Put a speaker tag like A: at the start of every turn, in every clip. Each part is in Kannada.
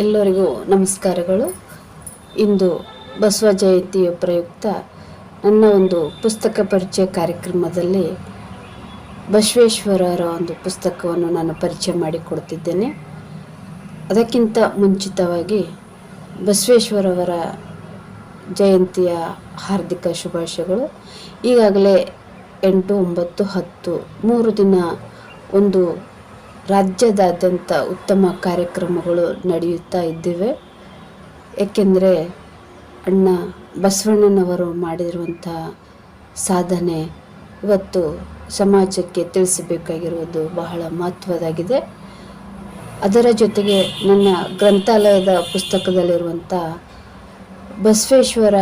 A: ಎಲ್ಲರಿಗೂ ನಮಸ್ಕಾರಗಳು. ಇಂದು ಬಸವ ಜಯಂತಿಯ ಪ್ರಯುಕ್ತ ನನ್ನ ಒಂದು ಪುಸ್ತಕ ಪರಿಚಯ ಕಾರ್ಯಕ್ರಮದಲ್ಲಿ ಬಸವೇಶ್ವರರ ಒಂದು ಪುಸ್ತಕವನ್ನು ನಾನು ಪರಿಚಯ ಮಾಡಿಕೊಡ್ತಿದ್ದೇನೆ. ಅದಕ್ಕಿಂತ ಮುಂಚಿತವಾಗಿ ಬಸವೇಶ್ವರವರ ಜಯಂತಿಯ ಹಾರ್ದಿಕ ಶುಭಾಶಯಗಳು. ಈಗಾಗಲೇ ಎಂಟು, ಒಂಬತ್ತು, ಹತ್ತು, ಮೂರು ದಿನ ಒಂದು ರಾಜ್ಯದಾದ್ಯಂತ ಉತ್ತಮ ಕಾರ್ಯಕ್ರಮಗಳು ನಡೆಯುತ್ತಾ ಇದ್ದಿವೆ. ಏಕೆಂದರೆ ಅಣ್ಣ ಬಸವಣ್ಣನವರು ಮಾಡಿರುವಂಥ ಸಾಧನೆ ಇವತ್ತು ಸಮಾಜಕ್ಕೆ ತಿಳಿಸಬೇಕಾಗಿರುವುದು ಬಹಳ ಮಹತ್ವದಾಗಿದೆ. ಅದರ ಜೊತೆಗೆ ನನ್ನ ಗ್ರಂಥಾಲಯದ ಪುಸ್ತಕದಲ್ಲಿರುವಂಥ ಬಸವೇಶ್ವರ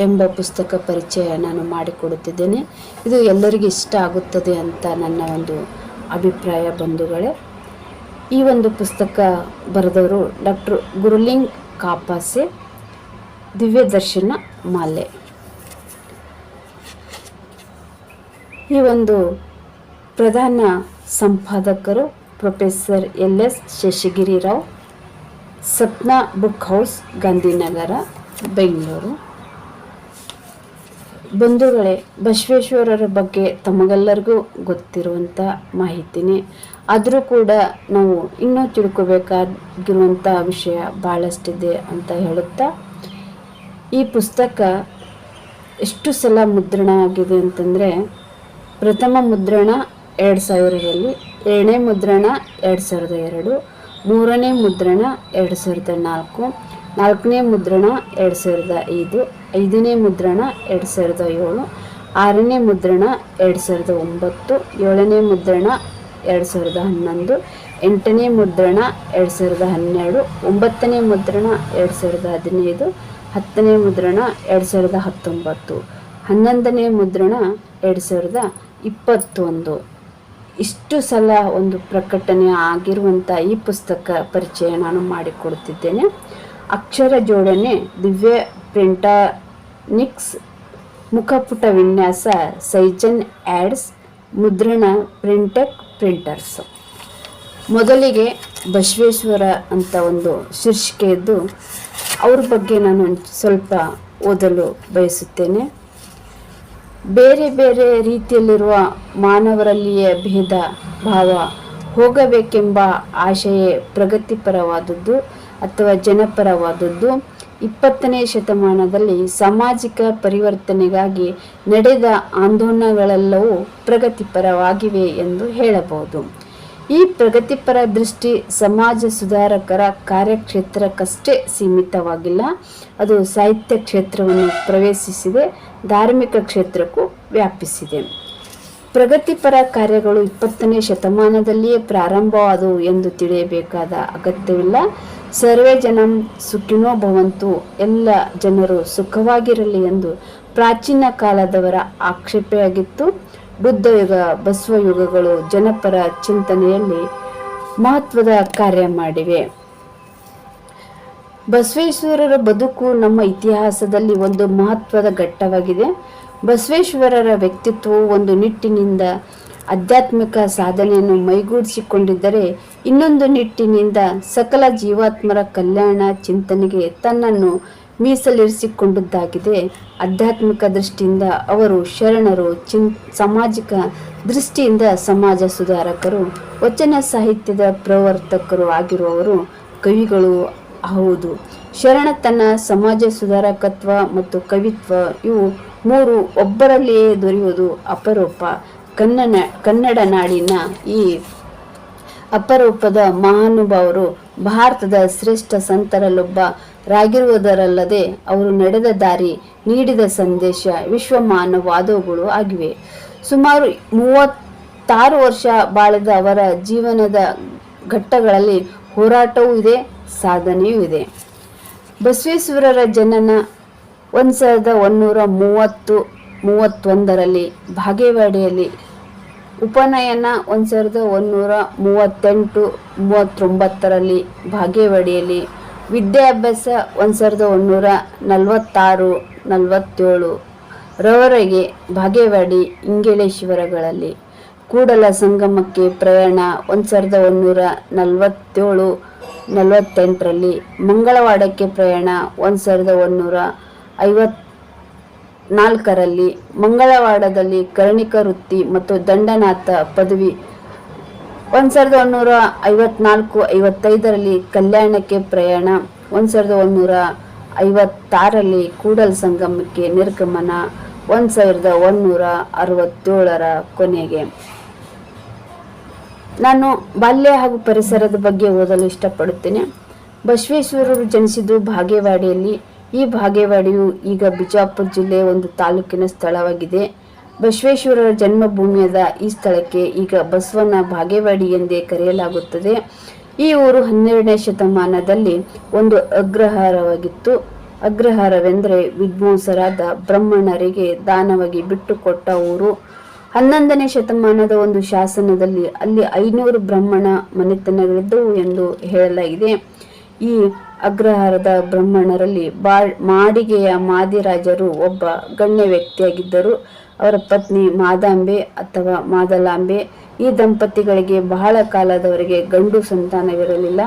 A: ಎಂಬ ಪುಸ್ತಕ ಪರಿಚಯ ನಾನು ಮಾಡಿಕೊಡುತ್ತಿದ್ದೇನೆ. ಇದು ಎಲ್ಲರಿಗೂ ಇಷ್ಟ ಆಗುತ್ತದೆ ಅಂತ ನನ್ನ ಒಂದು ಅಭಿಪ್ರಾಯ ಬಂಧುಗಳೇ. ಈ ಒಂದು ಪುಸ್ತಕ ಬರೆದವರು ಡಾಕ್ಟರ್ ಗುರುಲಿಂಗ್ ಕಾಪಾಸೆ, ದಿವ್ಯ ದರ್ಶನ ಮಾಲೆ. ಈ ಒಂದು ಪ್ರಧಾನ ಸಂಪಾದಕರು professor L S Sheshagirirao, Sapna book house, Gandhinagar, Bengaluru. ಬಂಧುಗಳೇ, ಬಸವೇಶ್ವರರ ಬಗ್ಗೆ ತಮಗೆಲ್ಲರಿಗೂ ಗೊತ್ತಿರುವಂಥ ಮಾಹಿತಿನೇ. ಆದರೂ ಕೂಡ ನಾವು ಇನ್ನೂ ತಿಳ್ಕೋಬೇಕಾಗಿರುವಂಥ ವಿಷಯ ಭಾಳಷ್ಟಿದೆ ಅಂತ ಹೇಳುತ್ತಾ, ಈ ಪುಸ್ತಕ ಎಷ್ಟು ಸಲ ಮುದ್ರಣ ಆಗಿದೆ ಅಂತಂದರೆ, ಪ್ರಥಮ ಮುದ್ರಣ ಎರಡು ಸಾವಿರದಲ್ಲಿ ಏಳನೇ ಮುದ್ರಣ ಎರಡು ಸಾವಿರದ ಎರಡು, ಮೂರನೇ ಮುದ್ರಣ ಎರಡು ಸಾವಿರದ ನಾಲ್ಕು. ನಾಲ್ಕನೇ ಮುದ್ರಣ ಎರಡು ಸಾವಿರದ ಐದು, ಐದನೇ ಮುದ್ರಣ ಎರಡು ಸಾವಿರದ ಏಳು, ಆರನೇ ಮುದ್ರಣ ಎರಡು ಸಾವಿರದ ಒಂಬತ್ತು, ಏಳನೇ ಮುದ್ರಣ ಎರಡು ಸಾವಿರದ ಹನ್ನೊಂದು, ಎಂಟನೇ ಮುದ್ರಣ ಎರಡು ಸಾವಿರದ ಹನ್ನೆರಡು, ಒಂಬತ್ತನೇ ಮುದ್ರಣ ಎರಡು ಸಾವಿರದ ಹದಿನೈದು, ಹತ್ತನೇ ಮುದ್ರಣ ಎರಡು ಸಾವಿರದ ಹತ್ತೊಂಬತ್ತು, ಹನ್ನೊಂದನೇ ಮುದ್ರಣ ಎರಡು ಸಾವಿರದ ಇಪ್ಪತ್ತೊಂದು. ಇಷ್ಟು ಸಲ ಒಂದು ಪ್ರಕಟಣೆ ಆಗಿರುವಂಥ ಈ ಪುಸ್ತಕ ಪರಿಚಯ ನಾನು ಮಾಡಿಕೊಡುತ್ತಿದ್ದೇನೆ ಅಕ್ಷರ ಜೋಡಣೆ, ದಿವ್ಯ ಪ್ರಿಂಟಾನಿಕ್ಸ್, ಮುಖಪುಟ ವಿನ್ಯಾಸ, ಸೈಜನ್ ಆ್ಯಡ್ಸ್ ಮುದ್ರಣ ಪ್ರಿಂಟೆಕ್ ಪ್ರಿಂಟರ್ಸ್. ಮೊದಲಿಗೆ ಬಸವೇಶ್ವರ ಅಂತ ಒಂದು ಶೀರ್ಷಿಕೆ ಇದ್ದು, ಅವ್ರ ಬಗ್ಗೆ ನಾನು ಸ್ವಲ್ಪ ಓದಲು ಬಯಸುತ್ತೇನೆ. ಬೇರೆ ಬೇರೆ ರೀತಿಯಲ್ಲಿರುವ ಮಾನವರಲ್ಲಿಯೇ ಭೇದ ಭಾವ ಹೋಗಬೇಕೆಂಬ ಆಶಯೇ ಪ್ರಗತಿಪರವಾದದ್ದು. ಅಥವಾ ಜನಪರವಾದದ್ದು. ಇಪ್ಪತ್ತನೇ ಶತಮಾನದಲ್ಲಿ ಸಾಮಾಜಿಕ ಪರಿವರ್ತನೆಗಾಗಿ ನಡೆದ ಆಂದೋಲನಗಳೆಲ್ಲವೂ ಪ್ರಗತಿಪರವಾಗಿವೆ ಎಂದು ಹೇಳಬಹುದು. ಈ ಪ್ರಗತಿಪರ ದೃಷ್ಟಿ ಸಮಾಜ ಸುಧಾರಕರ ಕಾರ್ಯಕ್ಷೇತ್ರಕ್ಕಷ್ಟೇ ಸೀಮಿತವಾಗಿಲ್ಲ. ಅದು ಸಾಹಿತ್ಯ ಕ್ಷೇತ್ರವನ್ನು ಪ್ರವೇಶಿಸಿದೆ, ಧಾರ್ಮಿಕ ಕ್ಷೇತ್ರಕ್ಕೂ ವ್ಯಾಪಿಸಿದೆ. ಪ್ರಗತಿಪರ ಕಾರ್ಯಗಳು ಇಪ್ಪತ್ತನೇ ಶತಮಾನದಲ್ಲಿಯೇ ಪ್ರಾರಂಭವಾದವು ಎಂದು ತಿಳಿಯಬೇಕಾದ ಅಗತ್ಯವಿಲ್ಲ. ಸರ್ವೇ ಜನಂ ಸುಖಿನೋ ಭವಂತು. ಎಲ್ಲ ಜನರು ಸುಖವಾಗಿರಲಿ ಎಂದು ಪ್ರಾಚೀನ ಕಾಲದವರ ಆಕ್ಷೇಪೆಯಾಗಿತ್ತು. ಬುದ್ಧಯುಗ ಬಸವಯುಗಗಳು ಜನಪರ ಚಿಂತನೆಯಲ್ಲಿ ಮಹತ್ವದ ಕಾರ್ಯ ಮಾಡಿವೆ. ಬಸವೇಶ್ವರರ ಬದುಕು ನಮ್ಮ ಇತಿಹಾಸದಲ್ಲಿ ಒಂದು ಮಹತ್ವದ ಘಟ್ಟವಾಗಿದೆ. ಬಸವೇಶ್ವರರ ವ್ಯಕ್ತಿತ್ವವು ಒಂದು ನಿಟ್ಟಿನಿಂದ ಆಧ್ಯಾತ್ಮಿಕ ಸಾಧನೆಯನ್ನು ಮೈಗೂಡಿಸಿಕೊಂಡಿದ್ದರೆ ಇನ್ನೊಂದು ನಿಟ್ಟಿನಿಂದ ಸಕಲ ಜೀವಾತ್ಮರ ಕಲ್ಯಾಣ ಚಿಂತನೆಗೆ ತನ್ನನ್ನು ಮೀಸಲಿರಿಸಿಕೊಂಡದ್ದಾಗಿದೆ. ಆಧ್ಯಾತ್ಮಿಕ ದೃಷ್ಟಿಯಿಂದ ಅವರು ಶರಣರು, ಚಿನ್, ಸಾಮಾಜಿಕ ದೃಷ್ಟಿಯಿಂದ ಸಮಾಜ ಸುಧಾರಕರು, ವಚನ ಸಾಹಿತ್ಯದ ಪ್ರವರ್ತಕರು ಆಗಿರುವವರು, ಕವಿಗಳು ಹೌದು. ಶರಣತನ ಸಮಾಜ ಸುಧಾರಕತ್ವ ಮತ್ತು ಕವಿತ್ವ ಇವು ಮೂರು ಒಬ್ಬರಲ್ಲಿಯೇ ದೊರೆಯುವುದು ಅಪರೂಪ. ಕನ್ನಡ ಕನ್ನಡ ನಾಡಿನ ಈ ಅಪರೂಪದ ಮಹಾನುಭಾವರು ಭಾರತದ ಶ್ರೇಷ್ಠ ಸಂತರಲ್ಲೊಬ್ಬರಾಗಿರುವುದರಲ್ಲದೆ ಅವರು ನಡೆದ ದಾರಿ ನೀಡಿದ ಸಂದೇಶ ವಿಶ್ವಮಾನವಾದವುಗಳು ಆಗಿವೆ. ಸುಮಾರು ಮೂವತ್ತಾರು ವರ್ಷ ಬಾಳಿದ ಅವರ ಜೀವನದ ಘಟ್ಟಗಳಲ್ಲಿ ಹೋರಾಟವೂ ಇದೆ, ಸಾಧನೆಯೂ ಇದೆ. ಬಸವೇಶ್ವರರ ಜನನ ಒಂದು ಸಾವಿರದ ಒನ್ನೂರ ಮೂವತ್ತು, ಮೂವತ್ತೊಂದರಲ್ಲಿ ಬಾಗೇವಾಡಿಯಲ್ಲಿ ಉಪನಯನ ಒಂದು ಸಾವಿರದ ಒಂದೂರ ಮೂವತ್ತೆಂಟು, ಮೂವತ್ತೊಂಬತ್ತರಲ್ಲಿ ಬಾಗೇವಾಡಿಯಲ್ಲಿ ವಿದ್ಯಾಭ್ಯಾಸ ಒಂದು ಸಾವಿರದ ಒಂದೂರ ನಲವತ್ತಾರು, ನಲವತ್ತೇಳು ರವರೆಗೆ ಬಾಗೇವಾಡಿ ಇಂಗಳೇಶ್ವರಗಳಲ್ಲಿ ಕೂಡಲ ಸಂಗಮಕ್ಕೆ ಪ್ರಯಾಣ ಒಂದು ಸಾವಿರದ ಒಂದೂರ ನಲವತ್ತೇಳು, ನಲವತ್ತೆಂಟರಲ್ಲಿ ಮಂಗಳವಾಡಕ್ಕೆ ಪ್ರಯಾಣ ಒಂದು ಸಾವಿರದ ಒಂದೂರ ಐವತ್ ನಾಲ್ಕರಲ್ಲಿ ಮಂಗಳವಾಡದಲ್ಲಿ ಕರ್ಣಿಕ ವೃತ್ತಿ ಮತ್ತು ದಂಡನಾಥ ಪದವಿ. ಒಂದು ಸಾವಿರದ ಒಂದೂರ ಐವತ್ನಾಲ್ಕು ಐವತ್ತೈದರಲ್ಲಿ ಕಲ್ಯಾಣಕ್ಕೆ ಪ್ರಯಾಣ. ಒಂದು ಸಾವಿರದ ಒಂದೂರ ಐವತ್ತಾರರಲ್ಲಿ ಕೂಡಲ್ ಸಂಗಮಕ್ಕೆ ನಿರ್ಗಮನ. ಒಂದು ಸಾವಿರದ ಒಂದೂರ ಅರವತ್ತೇಳರ ಕೊನೆಗೆ. ನಾನು ಬಾಲ್ಯ ಹಾಗೂ ಪರಿಸರದ ಬಗ್ಗೆ ಓದಲು ಇಷ್ಟಪಡುತ್ತೇನೆ. ಬಸವೇಶ್ವರರು ಜನಿಸಿದ್ದು ಭಾಗೇವಾಡಿಯಲ್ಲಿ ಈ ಭಾಗೇವಾಡಿಯು ಈಗ ಬಿಜಾಪುರ ಜಿಲ್ಲೆಯ ಒಂದು ತಾಲೂಕಿನ ಸ್ಥಳವಾಗಿದೆ. ಬಸವೇಶ್ವರರ ಜನ್ಮಭೂಮಿಯಾದ ಈ ಸ್ಥಳಕ್ಕೆ ಈಗ ಬಸವನ ಭಾಗೇವಾಡಿ ಎಂದೇ ಕರೆಯಲಾಗುತ್ತದೆ. ಈ ಊರು ಹನ್ನೆರಡನೇ ಶತಮಾನದಲ್ಲಿ ಒಂದು ಅಗ್ರಹಾರವಾಗಿತ್ತು. ಅಗ್ರಹಾರವೆಂದರೆ ವಿದ್ವಾಂಸರಾದ ಬ್ರಹ್ಮಣರಿಗೆ ದಾನವಾಗಿ ಬಿಟ್ಟುಕೊಟ್ಟ ಊರು. ಹನ್ನೊಂದನೇ ಶತಮಾನದ ಒಂದು ಶಾಸನದಲ್ಲಿ ಅಲ್ಲಿ ಐನೂರು ಬ್ರಾಹ್ಮಣ ಮನೆತನಗಳಿದ್ದವು ಎಂದು ಹೇಳಲಾಗಿದೆ. ಈ ಅಗ್ರಹಾರದ ಬ್ರಾಹ್ಮಣರಲ್ಲಿ ಬಾ ಮಾಡಿಗೆಯ ಮಾದಿರಾಜರು ಒಬ್ಬ ಗಣ್ಯ ವ್ಯಕ್ತಿಯಾಗಿದ್ದರು. ಅವರ ಪತ್ನಿ ಮಾದಾಂಬೆ ಅಥವಾ ಮಾದಲಾಂಬೆ. ಈ ದಂಪತಿಗಳಿಗೆ ಬಹಳ ಕಾಲದವರೆಗೆ ಗಂಡು ಸಂತಾನವಿರಲಿಲ್ಲ.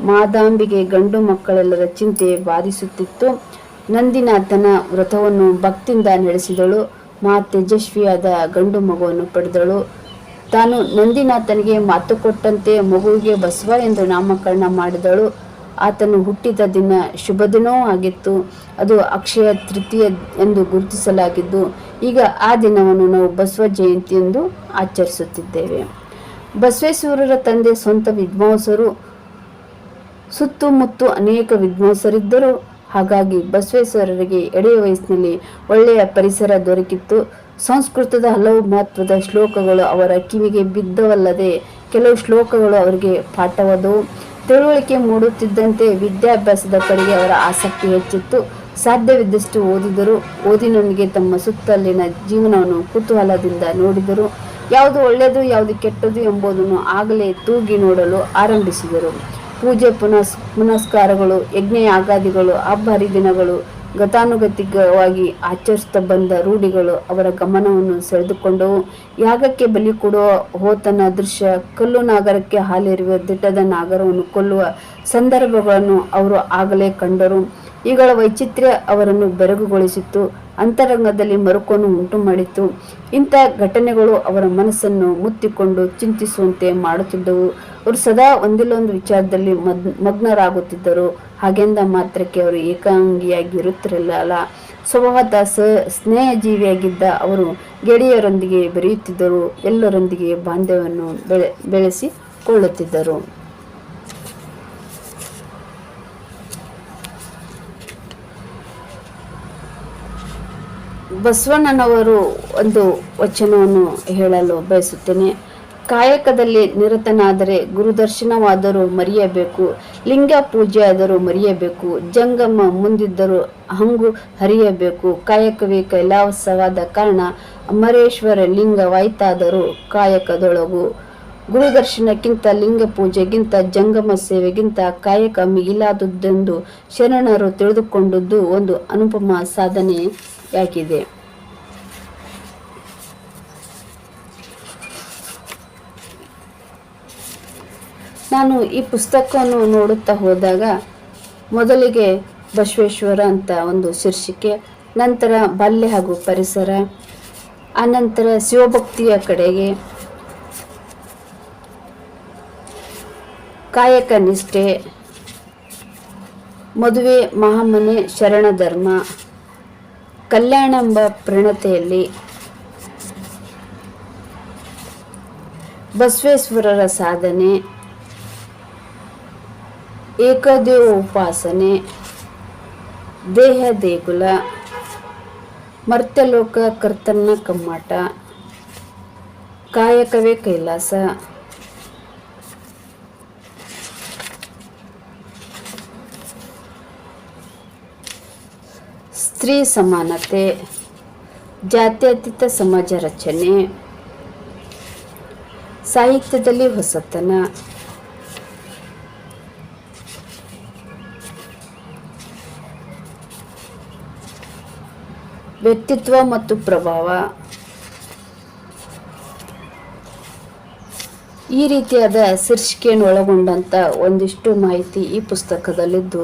A: ಮಾದಾಂಬಿಗೆ ಗಂಡು ಮಕ್ಕಳೆಲ್ಲರ ಚಿಂತೆ ಬಾಧಿಸುತ್ತಿತ್ತು. ನಂದಿನಾಥನ ವ್ರತವನ್ನು ಭಕ್ತಿಯಿಂದ ನಡೆಸಿದಳು. ಮಾ ತೇಜಸ್ವಿಯಾದ ಗಂಡು ಮಗುವನ್ನು ಪಡೆದಳು. ತಾನು ನಂದಿನಾಥನಿಗೆ ಮಾತು ಕೊಟ್ಟಂತೆ ಮಗುವಿಗೆ ಬಸವ ಎಂದು ನಾಮಕರಣ ಮಾಡಿದಳು. ಆತನು ಹುಟ್ಟಿದ ದಿನ ಶುಭ ದಿನವೂ ಆಗಿತ್ತು. ಅದು ಅಕ್ಷಯ ತೃತೀಯ ಎಂದು ಗುರುತಿಸಲಾಗಿದ್ದು, ಈಗ ಆ ದಿನವನ್ನು ನಾವು ಬಸವ ಜಯಂತಿ ಎಂದು ಆಚರಿಸುತ್ತಿದ್ದೇವೆ. ಬಸವೇಶ್ವರರ ತಂದೆ ಸ್ವಂತ ವಿದ್ವಾಂಸರು, ಸುತ್ತಮುತ್ತು ಅನೇಕ ವಿದ್ವಾಂಸರಿದ್ದರು. ಹಾಗಾಗಿ ಬಸವೇಶ್ವರರಿಗೆ ಎಳೆಯ ವಯಸ್ಸಿನಲ್ಲಿ ಒಳ್ಳೆಯ ಪರಿಸರ ದೊರಕಿತ್ತು. ಸಂಸ್ಕೃತದ ಹಲವು ಮಹತ್ವದ ಶ್ಲೋಕಗಳು ಅವರ ಕಿವಿಗೆ ಬಿದ್ದವಲ್ಲದೆ ಕೆಲವು ಶ್ಲೋಕಗಳು ಅವರಿಗೆ ಪಾಠವಾದವು. ತಿಳುವಳಿಕೆ ಮೂಡುತ್ತಿದ್ದಂತೆ ವಿದ್ಯಾಭ್ಯಾಸದ ಕಡೆಗೆ ಅವರ ಆಸಕ್ತಿ ಹೆಚ್ಚಿತ್ತು. ಸಾಧ್ಯವಿದ್ದಷ್ಟು ಓದಿದರು ಓದಿನೊಂದಿಗೆ ತಮ್ಮ ಸುತ್ತಲಿನ ಜೀವನವನ್ನು ಕುತೂಹಲದಿಂದ ನೋಡಿದರು. ಯಾವುದು ಒಳ್ಳೆಯದು, ಯಾವುದು ಕೆಟ್ಟದು ಎಂಬುದನ್ನು ಆಗಲೇ ತೂಗಿ ನೋಡಲು ಆರಂಭಿಸಿದರು. ಪೂಜೆ ಪುನಸ್, ಪುನಸ್ಕಾರಗಳು ಯಜ್ಞ ಯಾಗಾದಿಗಳು ಹಬ್ಬ ಹರಿದಿನಗಳು ಗತಾನುಗತಿಕವಾಗಿ ಆಚರಿಸ್ತಾ ಬಂದ ರೂಢಿಗಳು ಅವರ ಗಮನವನ್ನು ಸೆಳೆದುಕೊಂಡವು ಯಾಗಕ್ಕೆ ಬಲಿ ಕೊಡುವ ಹೋತನ ದೃಶ್ಯ ಕಲ್ಲು ನಾಗರಕ್ಕೆ ಹಾಲಿರುವ ದಿಟ್ಟದ ನಾಗರವನ್ನು ಕೊಲ್ಲುವ ಸಂದರ್ಭಗಳನ್ನು ಅವರು ಆಗಲೇ ಕಂಡರು. ಇವುಗಳ ವೈಚಿತ್ರ್ಯ ಅವರನ್ನು ಬೆರಗುಗೊಳಿಸಿತ್ತು, ಅಂತರಂಗದಲ್ಲಿ ಮರುಕನ್ನು ಉಂಟು ಮಾಡಿತ್ತು ಇಂಥ ಘಟನೆಗಳು ಅವರ ಮನಸ್ಸನ್ನು ಮುತ್ತಿಕೊಂಡು ಚಿಂತಿಸುವಂತೆ ಮಾಡುತ್ತಿದ್ದವು. ಅವರು ಸದಾ ಒಂದಿಲ್ಲೊಂದು ವಿಚಾರದಲ್ಲಿ ಮಗ್ನರಾಗುತ್ತಿದ್ದರು. ಹಾಗೆಂದ ಮಾತ್ರಕ್ಕೆ ಅವರು ಏಕಾಂಗಿಯಾಗಿರುತ್ತಿರಲಿಲ್ಲ ಸ್ವಭಾವತಃ ಸ ಸ್ನೇಹಜೀವಿಯಾಗಿದ್ದ ಅವರು ಗೆಳೆಯರೊಂದಿಗೆ ಬೆರೆಯುತ್ತಿದ್ದರು, ಎಲ್ಲರೊಂದಿಗೆ ಬಾಂಧವ್ಯವನ್ನು ಬೆಳೆ, ಬೆಳೆಸಿಕೊಳ್ಳುತ್ತಿದ್ದರು. ಬಸವಣ್ಣನವರು ಒಂದು ವಚನವನ್ನು ಹೇಳಲು ಬಯಸುತ್ತೇನೆ. ಕಾಯಕದಲ್ಲಿ ನಿರತನಾದರೆ ಗುರುದರ್ಶನವಾದರೂ ಮರೆಯಬೇಕು, ಲಿಂಗ ಪೂಜೆಯಾದರೂ ಮರೆಯಬೇಕು, ಜಂಗಮ ಮುಂದಿದ್ದರೂ ಹಂಗು ಹರಿಯಬೇಕು. ಕಾಯಕವೇ ಕೈಲಾಸವಾದ ಕಾರಣ ಅಮರೇಶ್ವರ ಲಿಂಗವಾಯ್ತಾದರೂ ಕಾಯಕದೊಳಗು. ಗುರುದರ್ಶನಕ್ಕಿಂತ ಲಿಂಗ ಪೂಜೆಗಿಂತ ಜಂಗಮ ಸೇವೆಗಿಂತ ಕಾಯಕ ಮಿಗಿಲಾದುದೆಂದು ಶರಣರು ತಿಳಿದುಕೊಂಡದ್ದು ಒಂದು ಅನುಪಮ ಸಾಧನೆಯಾಗಿದೆ. ನಾನು ಈ ಪುಸ್ತಕವನ್ನು ನೋಡುತ್ತಾ ಹೋದಾಗ ಮೊದಲಿಗೆ ಬಸವೇಶ್ವರ ಅಂತ ಒಂದು ಶೀರ್ಷಿಕೆ, ನಂತರ ಬಾಲ್ಯ ಹಾಗೂ ಪರಿಸರ, ಆನಂತರ ಶಿವಭಕ್ತಿಯ ಕಡೆಗೆ, ಕಾಯಕ ನಿಷ್ಠೆ, ಮದುವೆ ಮಹಾಮನೆ ಶರಣ ಧರ್ಮ ಕಲ್ಯಾಣಂಬ ಪ್ರಣತೆಯಲ್ಲಿ ಬಸವೇಶ್ವರರ ಸಾಧನೆ ಏಕದೇವ ಉಪಾಸನೆ ದೇಹ ದೇಗುಲ ಮರ್ತ್ಯಲೋಕ ಕರ್ತನ ಕಮ್ಮಾಟ ಕಾಯಕವೇ ಕೈಲಾಸ ಸ್ತ್ರೀ ಸಮಾನತೆ ಜಾತ್ಯತೀತ ಸಮಾಜ ರಚನೆ ಸಾಹಿತ್ಯದಲ್ಲಿ ಹೊಸತನ ವ್ಯಕ್ತಿತ್ವ ಮತ್ತು ಪ್ರಭಾವ. ಈ ರೀತಿಯಾದ ಶೀರ್ಷಿಕೆಯನ್ನು ಒಳಗೊಂಡಂಥ ಒಂದಿಷ್ಟು ಮಾಹಿತಿ ಈ ಪುಸ್ತಕದಲ್ಲಿದ್ದು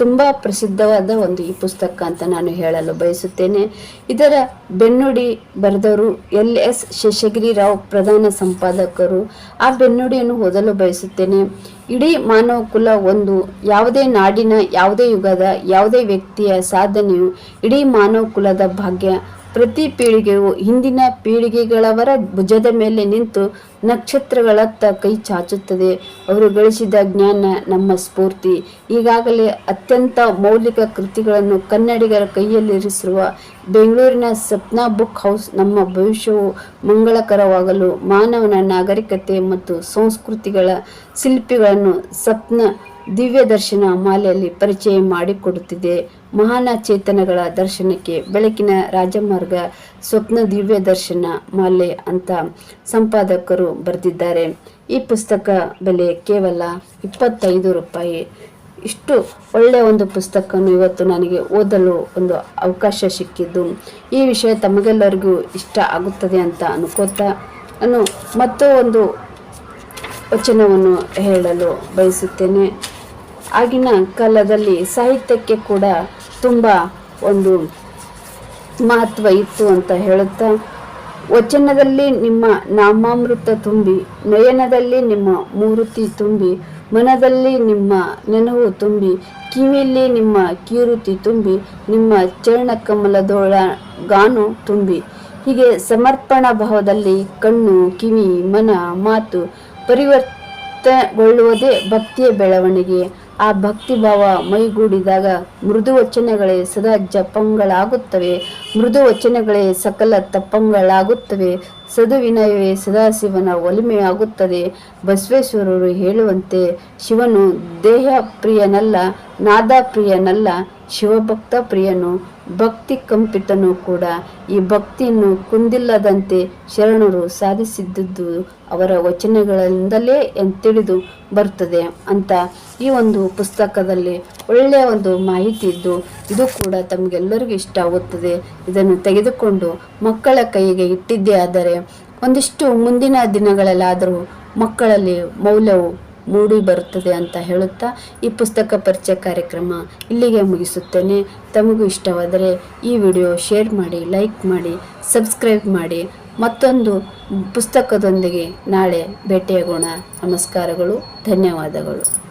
A: ತುಂಬ ಪ್ರಸಿದ್ಧವಾದ ಒಂದು ಈ ಪುಸ್ತಕ ಅಂತ ನಾನು ಹೇಳಲು ಬಯಸುತ್ತೇನೆ. ಇದರ ಬೆನ್ನುಡಿ ಬರೆದವರು ಎಲ್ ಎಸ್ ಶೇಷಗಿರಿ ರಾವ್ ಪ್ರಧಾನ ಸಂಪಾದಕರು. ಆ ಬೆನ್ನುಡಿಯನ್ನು ಓದಲು ಬಯಸುತ್ತೇನೆ. ಇಡೀ ಮಾನವ ಕುಲ ಒಂದು, ಯಾವುದೇ ನಾಡಿನ, ಯಾವುದೇ ಯುಗದ, ಯಾವುದೇ ವ್ಯಕ್ತಿಯ ಸಾಧನೆಯು ಇಡೀ ಮಾನವ ಕುಲದ ಭಾಗ್ಯ. ಪ್ರತಿ ಪೀಳಿಗೆಯು ಹಿಂದಿನ ಪೀಳಿಗೆಗಳವರ ಭುಜದ ಮೇಲೆ ನಿಂತು ನಕ್ಷತ್ರಗಳತ್ತ ಕೈ ಚಾಚುತ್ತದೆ. ಅವರು ಗಳಿಸಿದ ಜ್ಞಾನ ನಮ್ಮ ಸ್ಫೂರ್ತಿ. ಈಗಾಗಲೇ ಅತ್ಯಂತ ಮೌಲಿಕ ಕೃತಿಗಳನ್ನು ಕನ್ನಡಿಗರ ಕೈಯಲ್ಲಿರಿಸಿರುವ ಬೆಂಗಳೂರಿನ ಸಪ್ನ ಬುಕ್ ಹೌಸ್ ನಮ್ಮ ಭವಿಷ್ಯವು ಮಂಗಳಕರವಾಗಲು ಮಾನವನ ನಾಗರಿಕತೆ ಮತ್ತು ಸಂಸ್ಕೃತಿಗಳ ಶಿಲ್ಪಿಗಳನ್ನು ಸಪ್ನ ದಿವ್ಯ ದರ್ಶನ ಮಾಲೆಯಲ್ಲಿ ಪರಿಚಯ ಮಾಡಿಕೊಡುತ್ತಿದೆ. ಮಹಾನ ಚೇತನಗಳ ದರ್ಶನಕ್ಕೆ ಬೆಳಕಿನ ರಾಜಮಾರ್ಗ ಸ್ವಪ್ನ ದಿವ್ಯ ದರ್ಶನ ಮಾಲೆ ಅಂತ ಸಂಪಾದಕರು ಬರೆದಿದ್ದಾರೆ. ಈ ಪುಸ್ತಕ ಬೆಲೆ ಕೇವಲ ಇಪ್ಪತ್ತೈದು ರೂಪಾಯಿ. ಇಷ್ಟು ಒಳ್ಳೆಯ ಒಂದು ಪುಸ್ತಕವನ್ನು ಇವತ್ತು ನನಗೆ ಓದಲು ಒಂದು ಅವಕಾಶ ಸಿಕ್ಕಿದ್ದು. ಈ ವಿಷಯ ತಮಗೆಲ್ಲರಿಗೂ ಇಷ್ಟ ಆಗುತ್ತದೆ ಅಂತ ಅನ್ಕೋತಾ ನಾನು ಮತ್ತೂ ಒಂದು ವಚನವನ್ನು ಹೇಳಲು ಬಯಸುತ್ತೇನೆ. ಆಗಿನ ಕಾಲದಲ್ಲಿ ಸಾಹಿತ್ಯಕ್ಕೆ ಕೂಡ ತುಂಬ ಒಂದು ಮಹತ್ವ ಇತ್ತು ಅಂತ ಹೇಳುತ್ತಾ, ವಚನದಲ್ಲಿ ನಿಮ್ಮ ನಾಮಾಮೃತ ತುಂಬಿ, ನಯನದಲ್ಲಿ ನಿಮ್ಮ ಮೂರುತಿ ತುಂಬಿ ಮನದಲ್ಲಿ ನಿಮ್ಮ ನೆನವು ತುಂಬಿ, ಕಿವಿಯಲ್ಲಿ ನಿಮ್ಮ ಕೀರುತಿ ತುಂಬಿ, ನಿಮ್ಮ ಚರಣ ಕಮಲದೋಳ ಗಾನು ತುಂಬಿ. ಹೀಗೆ ಸಮರ್ಪಣಾ ಭಾವದಲ್ಲಿ ಕಣ್ಣು, ಕಿವಿ, ಮನ, ಮಾತು ಪರಿವರ್ತಗೊಳ್ಳುವುದೇ ಭಕ್ತಿಯ ಬೆಳವಣಿಗೆ. ಆ ಭಕ್ತಿ ಭಾವ ಮೈಗೂಡಿದಾಗ ಮೃದು ವಚನಗಳೇ ಸದಾ ಜಪಂಗಳಾಗುತ್ತವೆ. ಮೃದು ವಚನಗಳೇ ಸಕಲ ತಪ್ಪಂಗಳಾಗುತ್ತವೆ ಸದುವಿನಯವೇ ಸದಾಶಿವನ ಒಲಿಮೆಯಾಗುತ್ತದೆ. ಬಸವೇಶ್ವರರು ಹೇಳುವಂತೆ ಶಿವನು ದೇಹ ಪ್ರಿಯನಲ್ಲ ನಾದ ಪ್ರಿಯನಲ್ಲ ಶಿವಭಕ್ತ ಪ್ರಿಯನು, ಭಕ್ತಿ ಕಂಪಿತನು ಕೂಡ. ಈ ಭಕ್ತಿಯನ್ನು ಕುಂದಿಲ್ಲದಂತೆ ಶರಣರು ಸಾಧಿಸಿದ್ದುದು ಅವರ ವಚನಗಳಿಂದಲೇ ತಿಳಿದು ಬರ್ತದೆ ಅಂತ ಈ ಒಂದು ಪುಸ್ತಕದಲ್ಲಿ ಒಳ್ಳೆಯ ಒಂದು ಮಾಹಿತಿ ಇದ್ದು, ಇದು ಕೂಡ ತಮಗೆಲ್ಲರಿಗೂ ಇಷ್ಟ ಆಗುತ್ತದೆ. ಇದನ್ನು ತೆಗೆದುಕೊಂಡು ಮಕ್ಕಳ ಕೈಗೆ ಇಟ್ಟಿದ್ದೇ ಆದರೆ, ಒಂದಿಷ್ಟು ಮುಂದಿನ ದಿನಗಳಲ್ಲಾದರೂ ಮಕ್ಕಳಲ್ಲಿ ಮೌಲ್ಯವು ಮೂಡಿ ಬರುತ್ತದೆ ಅಂತ ಹೇಳುತ್ತಾ ಈ ಪುಸ್ತಕ ಪರಿಚಯ ಕಾರ್ಯಕ್ರಮ ಇಲ್ಲಿಗೆ ಮುಗಿಸುತ್ತೇನೆ. ತಮಗೂ ಇಷ್ಟವಾದರೆ ಈ ವಿಡಿಯೋ ಶೇರ್ ಮಾಡಿ, ಲೈಕ್ ಮಾಡಿ, ಸಬ್ಸ್ಕ್ರೈಬ್ ಮಾಡಿ. ಮತ್ತೊಂದು ಪುಸ್ತಕದೊಂದಿಗೆ ನಾಳೆ ಭೇಟಿಯಾಗೋಣ. ನಮಸ್ಕಾರಗಳು, ಧನ್ಯವಾದಗಳು.